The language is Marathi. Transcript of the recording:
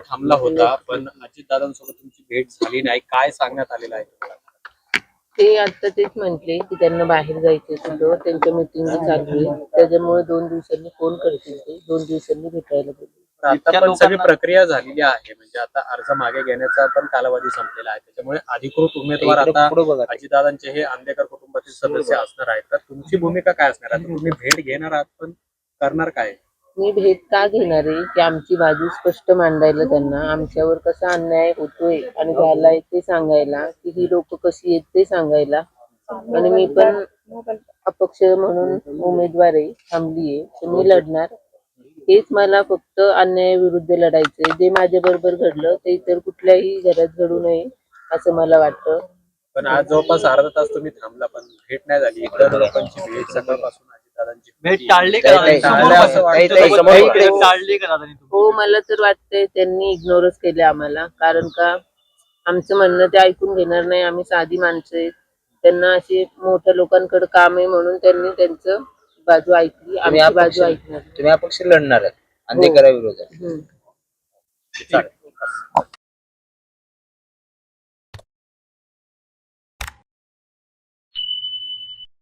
थांबला होता पण अजितदादांसोबत तुमची भेट झाली नाही. काय सांगण्यात आलेलं आहे? ते आता तेच म्हंटले की त्यांना बाहेर जायचं होतं त्यांच्या मिटिंग चालू आहे त्याच्यामुळे दोन दिवसांनी फोन करतील ते. दोन दिवसांनी भेटायला बोलले आता इतक्या पण सगळी प्रक्रिया झालेली आहे. म्हणजे आता अर्ज मागे घेण्याचा पण कालावधी संपलेला आहे. त्याच्यामुळे अधिकृत उमेदवार आता अजितदादांचे हे आंबेकर कुटुंबातील सदस्य असणार आहेत. तर तुमची भूमिका काय असणार? आहे तुम्ही भेट घेणार आहात पण करणार काय? मी भेट का घेणार आहे की आमची बाजू स्पष्ट मांडायला त्यांना? आमच्यावर कसा अन्याय होतोय? आणि झालाय ते सांगायला? की ही लोक कशी आहेत ते सांगायला? आणि मी पण अपक्ष म्हणून उमेदवार आहे थांबली आहे तर मी लढणार. हेच मला फक्त अन्यायाविरुद्ध लढायचंय. जे माझ्या बरोबर घडलं ते इतर कुठल्याही घरात घडू नये असं मला वाटतं. पण आज जवळपास अर्धा तास तुम्ही थांबला पण भेट नाही झाली. इतर लोकांची भेट सकाळपासून भेट. टाळली का भेट समोर टाळली असं. वाटतं. समोर का दादानी? हो मला तर वाटतंय त्यांनी इग्नोरच केले आम्हाला कारण का आमचं म्हणणं ते ऐकून घेणार नाही आम्ही साधी माणसं आहेत त्यांना अशी मोठ्या लोकांकडे काम आहे म्हणून त्यांनी त्यांचं बाजू ऐकली आमची अपक्ष- बाजू ऐकणार तुम्ही अपक्ष लढणार आहात अंधेकरा विरोधात हम्म.